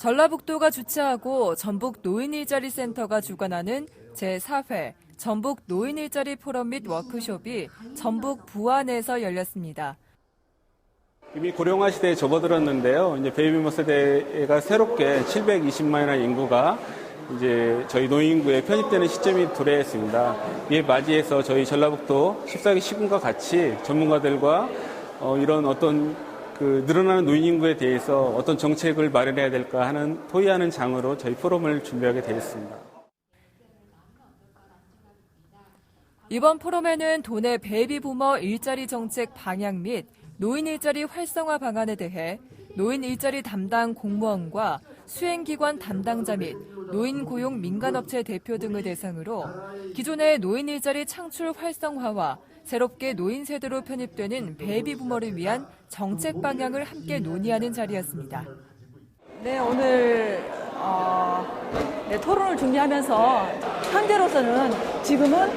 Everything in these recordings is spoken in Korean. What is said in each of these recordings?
전라북도가 주최하고 전북 노인 일자리 센터가 주관하는 제4회 전북 노인 일자리 포럼 및 워크숍이 전북 부안에서 열렸습니다. 이미 고령화 시대에 접어들었는데요. 이제 베이비부머 세대가 새롭게 720만이라는 인구가 이제 저희 노인 인구에 편입되는 시점이 도래했습니다. 이에 맞이해서 저희 전라북도 14기 시군과 같이 전문가들과 어, 이런 어떤 그 늘어나는 노인 인구에 대해서 어떤 정책을 마련해야 될까 하는 토의하는 장으로 저희 포럼을 준비하게 되었습니다. 이번 포럼에는 도내 베이비 부머 일자리 정책 방향 및 노인 일자리 활성화 방안에 대해 노인 일자리 담당 공무원과 수행기관 담당자 및 노인 고용 민간업체 대표 등을 대상으로 기존의 노인 일자리 창출 활성화와 새롭게 노인 세대로 편입되는 베이비 부머를 위한 정책 방향을 함께 논의하는 자리였습니다. 네, 오늘 어, 네, 토론을 준비하면서 현재로서는 지금은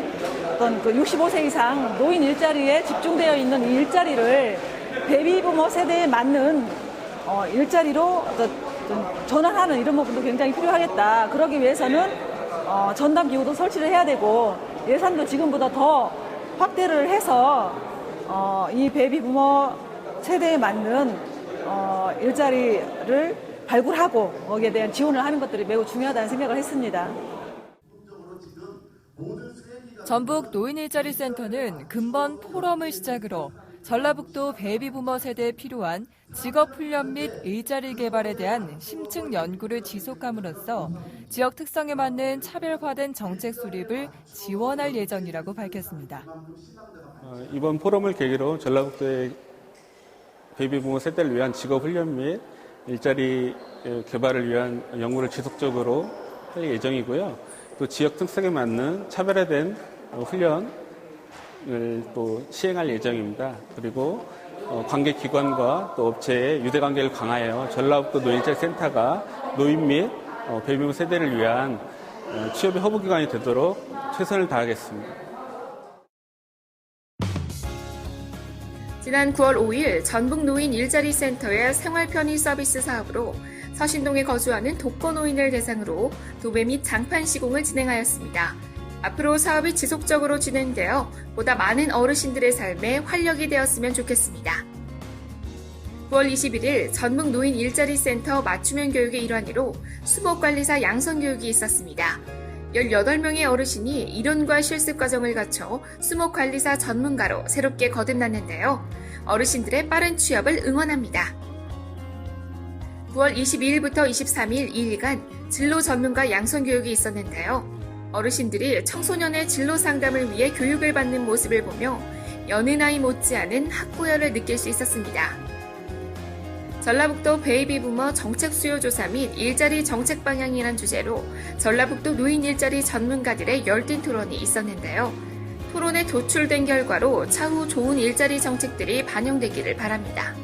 어떤 그 65세 이상 노인 일자리에 집중되어 있는 이 일자리를 베이비 부머 세대에 맞는 어, 일자리로 전환하는 이런 부분도 굉장히 필요하겠다. 그러기 위해서는 어, 전담 기구도 설치를 해야 되고 예산도 지금보다 더 확대를 해서 어, 이 베이비부머 세대에 맞는 어, 일자리를 발굴하고 거기에 대한 지원을 하는 것들이 매우 중요하다는 생각을 했습니다. 전북 노인 일자리 센터는 근본 포럼을 시작으로 전라북도 베이비부머 세대에 필요한 직업 훈련 및 일자리 개발에 대한 심층 연구를 지속함으로써 지역 특성에 맞는 차별화된 정책 수립을 지원할 예정이라고 밝혔습니다. 어, 이번 포럼을 계기로 전라북도의 베이비부모 세대를 위한 직업 훈련 및 일자리 에, 개발을 위한 연구를 지속적으로 할 예정이고요. 또 지역 특성에 맞는 차별화된 어, 훈련 을또 시행할 예정입니다. 그리고 어, 관계 기관과 또 업체의 유대 관계를 강화하여 전라북도 노인일자리 센터가 노인 및 어, 베이비부모 세대를 위한 어, 취업의 허브 기관이 되도록 최선을 다하겠습니다. 지난 9월 5일 전북 노인 일자리 센터의 생활 편의 서비스 사업으로 서신동에 거주하는 독거 노인을 대상으로 도배 및 장판 시공을 진행하였습니다. 앞으로 사업이 지속적으로 진행되어 보다 많은 어르신들의 삶에 활력이 되었으면 좋겠습니다. 9월 21일 전북 노인 일자리 센터 맞춤형 교육의 일환으로 수목관리사 양성 교육이 있었습니다. 18명의 어르신이 이론과 실습 과정을 거쳐 수목관리사 전문가로 새롭게 거듭났는데요. 어르신들의 빠른 취업을 응원합니다. 9월 22일부터 23일 2일간 진로 전문가 양성 교육이 있었는데요. 어르신들이 청소년의 진로 상담을 위해 교육을 받는 모습을 보며 여느 나이 못지않은 학구열을 느낄 수 있었습니다. 전라북도 베이비부머 정책 수요 조사 및 일자리 정책 방향이란 주제로 전라북도 노인 일자리 전문가들의 열띤 토론이 있었는데요. 토론에 도출된 결과로 차후 좋은 일자리 정책들이 반영되기를 바랍니다.